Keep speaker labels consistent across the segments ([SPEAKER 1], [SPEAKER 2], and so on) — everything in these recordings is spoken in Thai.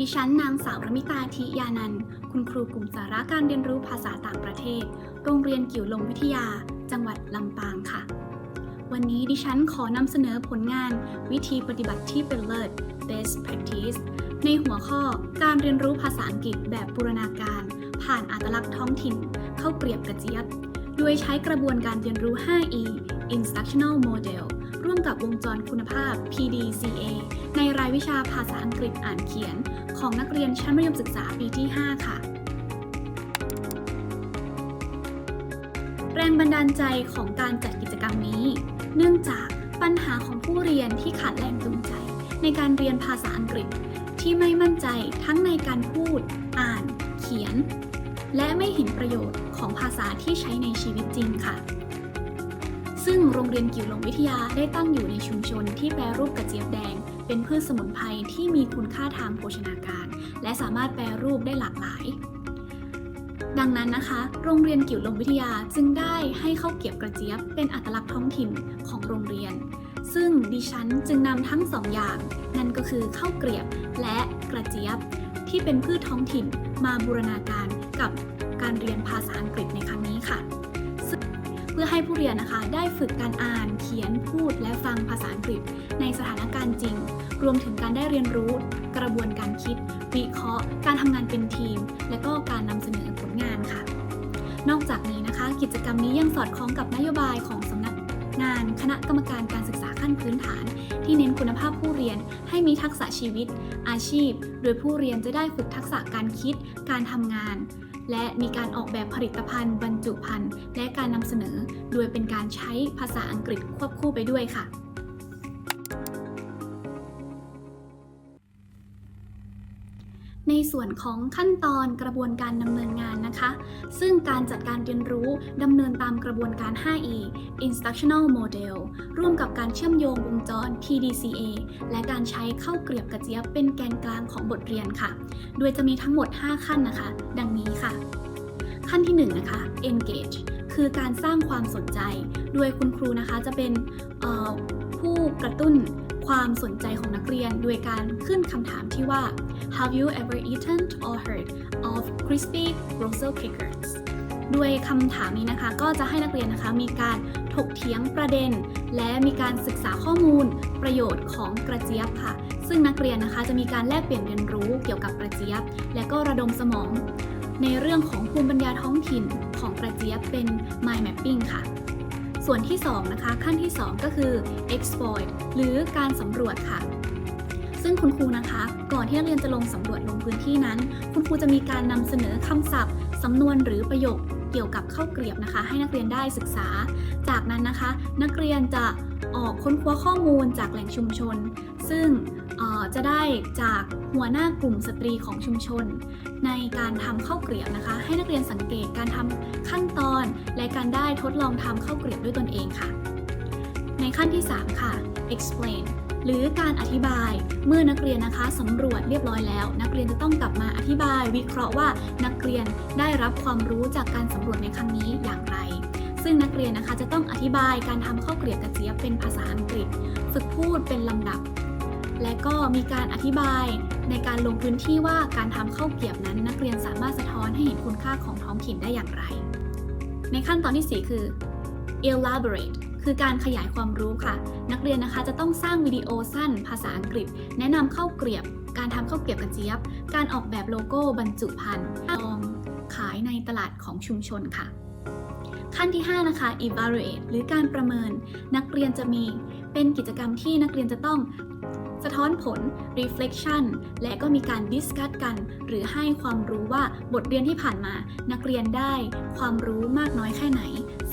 [SPEAKER 1] ดิฉันนางสาวรมิตาทิยานันท์คุณครูกลุ่มสาระการเรียนรู้ภาษาต่างประเทศ โรงเรียนกิ่วลงวิทยา จังหวัดลำปางค่ะ วันนี้ดิฉันขอนำเสนอผลงาน วิธีปฏิบัติที่เป็นเลิศ best practice ในหัวข้อการเรียนรู้ภาษาอังกฤษแบบบูรณาการ ผ่านอัตลักษณ์ท้องถิ่น เข้าเปรียบกระเจี๊ยบ โดยใช้กระบวนการเรียนรู้ 5E Instructional Model ร่วมกับวงจรคุณภาพ PDCA ในรายวิชาภาษาอังกฤษอ่านเขียน ของนักเรียนชั้นมัธยมศึกษาปีที่ 5 ค่ะ แรงบันดาลใจของการจัดกิจกรรมนี้ เนื่องจากปัญหาของผู้เรียนที่ขาดแรงจูงใจ ในการเรียนภาษาอังกฤษ ที่ไม่มั่นใจทั้งในการพูด อ่าน เขียน และไม่เห็นประโยชน์ของภาษาที่ใช้ในชีวิตจริงค่ะ ซึ่งโรงเรียนกิ่วลงวิทยาได้ตั้งอยู่ในชุมชนที่แปรรูปกระเจี๊ยบแดง เป็นพืชสมุนไพรที่มีคุณค่าทางโภชนาการ และสามารถแปรรูปได้หลากหลาย ดังนั้นนะคะ โรงเรียนกิ่วลงวิทยาจึงได้ให้ข้าวเกียบกระเจี๊ยบเป็นอัตลักษณ์ท้องถิ่นของโรงเรียน ซึ่งดิฉันจึงนำทั้งสองอย่าง นั่นก็คือข้าวเกรียบและกระเจี๊ยบ ที่เป็นพืชท้องถิ่นมาบูรณาการกับการเรียนภาษาอังกฤษในครั้งนี้ค่ะ เพื่อให้ผู้เรียนนะคะได้ฝึกการอ่าน เขียนพูดและฟังภาษาอังกฤษ ในสถานการณ์จริง รวมถึงการได้เรียนรู้ กระบวนการคิด วิเคราะห์ การทำงานเป็นทีม และก็การนำเสนอผลงานค่ะ นอกจากนี้นะคะ กิจกรรมนี้ยังสอดคล้องกับนโยบายของสำนักงานคณะกรรมการการศึกษาขั้นพื้นฐาน ที่เน้นคุณภาพผู้เรียนให้มีทักษะชีวิต อาชีพ โดยผู้เรียนจะได้ฝึกทักษะการคิด การทำงาน และมีการออกแบบผลิตภัณฑ์บรรจุภัณฑ์และการนำเสนอ โดยเป็นการใช้ภาษาอังกฤษควบคู่ไปด้วยค่ะ ในส่วนของขั้นตอนกระบวนการดำเนินงานนะคะ ซึ่งการจัดการเรียนรู้ดำเนินตามกระบวนการ 5E Instructional Model ร่วมกับการเชื่อมโยงวงจร PDCA และการใช้เข้าเกลียบกระเจี๊ยบเป็นแกนกลางของบทเรียนค่ะ โดยจะมีทั้งหมด 5 ขั้นนะคะ ดังนี้ค่ะ ขั้นที่ 1 นะคะ engage คือการสร้างความสนใจ โดยคุณครูนะคะจะเป็นผู้กระตุ้น ความสนใจของนักเรียนโดยการขึ้นคำถามที่ว่า Have you ever eaten or heard of crispy Brussels pickers ด้วยคำถามนี้นะคะ ก็จะให้นักเรียนนะคะมีการถกเถียงประเด็น และมีการศึกษาข้อมูล ประโยชน์ของกระเจี๊ยบค่ะ ซึ่งนักเรียนนะคะจะมีการแลกเปลี่ยนเรียนรู้เกี่ยวกับกระเจี๊ยบ และก็ระดมสมอง ในเรื่องของภูมิปัญญาท้องถิ่นของกระเจี๊ยบเป็น mind mapping ค่ะ ส่วนที่ 2 นะคะ ขั้นที่ 2 ก็คือ exploit หรือการสำรวจค่ะ ซึ่งคุณครูนะคะ ก่อนที่นักเรียนจะลงสำรวจลงพื้นที่นั้น คุณครูจะมีการนำเสนอคำศัพท์สำนวนหรือประโยคเกี่ยวกับข้าวเกรียบนะคะ ให้นักเรียนได้ศึกษา จากนั้นนะคะ นักเรียนจะออกค้นคว้าข้อมูลจากแหล่งชุมชน ซึ่งจะได้จากหัวหน้ากลุ่มสตรีของชุมชน ในการทำข้าวเกรียบนะคะ ให้นักเรียนสังเกตการทำขั้นตอนและการได้ทดลองทำข้าวเกรียบด้วยตนเองค่ะ ในขั้นที่ 3 ค่ะ explain หรือการอธิบายเมื่อนักเรียนนะคะสำรวจเรียบร้อยแล้ว นักเรียนจะต้องกลับมาอธิบาย วิเคราะห์ว่านักเรียนได้รับความรู้จากการสำรวจในครั้งนี้อย่างไร ซึ่งนักเรียนนะคะจะต้องอธิบายการทำข้าวเกรียบกระเจี๊ยบเป็นภาษาอังกฤษ ฝึกพูดเป็นลำดับ และก็มีการอธิบาย ในการลงพื้นที่ว่าการทำข้าวเกียบนั้น นักเรียนสามารถสะท้อนให้เห็นคุณค่าของท้องถิ่นได้อย่างไร ในขั้นตอนที่ 4 คือ elaborate คือการขยายความรู้ค่ะ นักเรียนนะคะจะต้องสร้างวิดีโอสั้น ภาษาอังกฤษ แนะนำข้าวเกรียบ การทำข้าวเกรียบกระเจี๊ยบ การออกแบบโลโก้บรรจุภัณฑ์ลองขายในตลาดของชุมชนค่ะ ขั้นที่ 5 นะคะ evaluate หรือการประเมิน นักเรียนจะมีเป็นกิจกรรมที่นักเรียนจะต้อง ท้อนผล reflection และก็มีการ discuss กัน หรือให้ความรู้ว่าบทเรียนที่ผ่านมา นักเรียนได้ความรู้มากน้อยแค่ไหน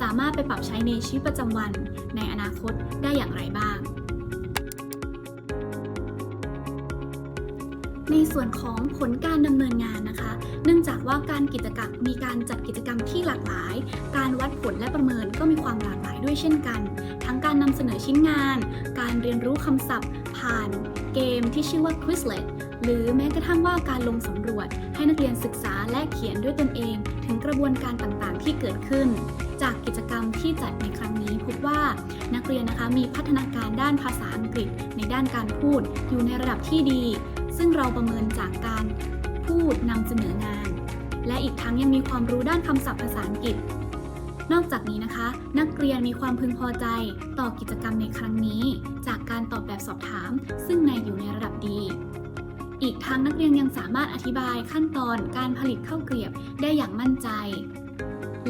[SPEAKER 1] สามารถไปปรับใช้ในชีวิตประจำวัน ในอนาคต ในส่วนของผลการดำเนินงานนะคะ เนื่องจากว่าการกิจกรรมมีการจัดกิจกรรมที่หลากหลาย การวัดผลและประเมินก็มีความหลากหลายด้วยเช่นกัน ทั้งการนำเสนอชิ้นงาน การเรียนรู้คำศัพท์ ผ่านเกมที่ชื่อว่า Quizlet หรือแม้กระทั่งว่าการลงสำรวจ ให้นักเรียนศึกษาและเขียนด้วยตนเอง ถึงกระบวนการต่างๆ ที่เกิดขึ้น จากกิจกรรมที่จัดในครั้งนี้พบว่านักเรียนนะคะมีพัฒนาการด้านภาษาอังกฤษ ในด้านการพูดอยู่ในระดับที่ดี ซึ่งเราประเมินจากการพูดนำเสนองาน และอีกทั้งยังมีความรู้ด้านคำศัพท์ภาษาอังกฤษ นอกจากนี้นะคะ นักเรียนมีความพึงพอใจต่อกิจกรรมในครั้งนี้ จากการตอบแบบสอบถาม ซึ่งในอยู่ในระดับดี อีกทั้งนักเรียนยังสามารถอธิบายขั้นตอนการผลิตข้าวเกรียบได้อย่างมั่นใจ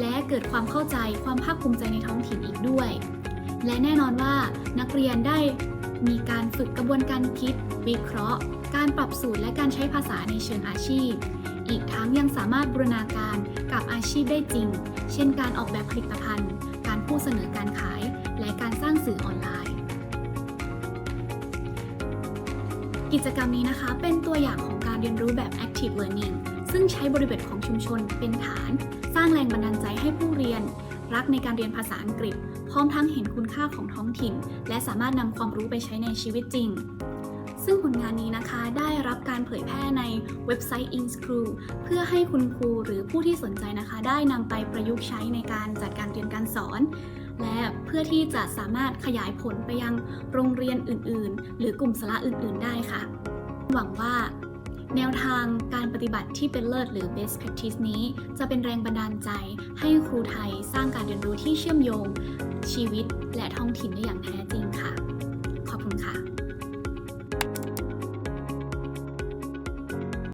[SPEAKER 1] และเกิดความเข้าใจความภาคภูมิใจในท้องถิ่นอีกด้วย และแน่นอนว่านักเรียนได้ มีการฝึกกระบวนการคิด วิเคราะห์ การปรับสูตรและการใช้ภาษาในเชิงอาชีพ อีกทั้งยังสามารถบูรณาการกับอาชีพได้จริง เช่นการออกแบบผลิตภัณฑ์ การพูดเสนอการขาย และการสร้างสื่อออนไลน์ กิจกรรมนี้นะคะเป็นตัวอย่างของการเรียนรู้แบบ active learning ซึ่งใช้บริบทของชุมชนเป็นฐาน สร้างแรงบันดาลใจให้ผู้เรียน รักในการเรียนภาษาอังกฤษ พร้อมทั้งเห็นคุณค่าของท้องถิ่น และสามารถนำความรู้ไปใช้ในชีวิตจริง ซึ่งผลงานนี้นะคะได้รับการเผยแพร่ในเว็บไซต์ InSchool เพื่อให้คุณครูหรือผู้ที่สนใจนะคะ ได้นำไปประยุกต์ใช้ในการจัดการเรียนการสอน และเพื่อที่จะสามารถขยายผลไปยังโรงเรียนอื่น ๆ หรือกลุ่มสาระอื่น ๆ ได้ค่ะ หวังว่า แนวทางการปฏิบัติที่เป็นเลิศหรือ best practice นี้ จะเป็นแรงบันดาลใจให้ครูไทยสร้างการเรียนรู้ที่เชื่อมโยงชีวิตและท้องถิ่นได้อย่างแท้จริงค่ะ ขอบคุณค่ะ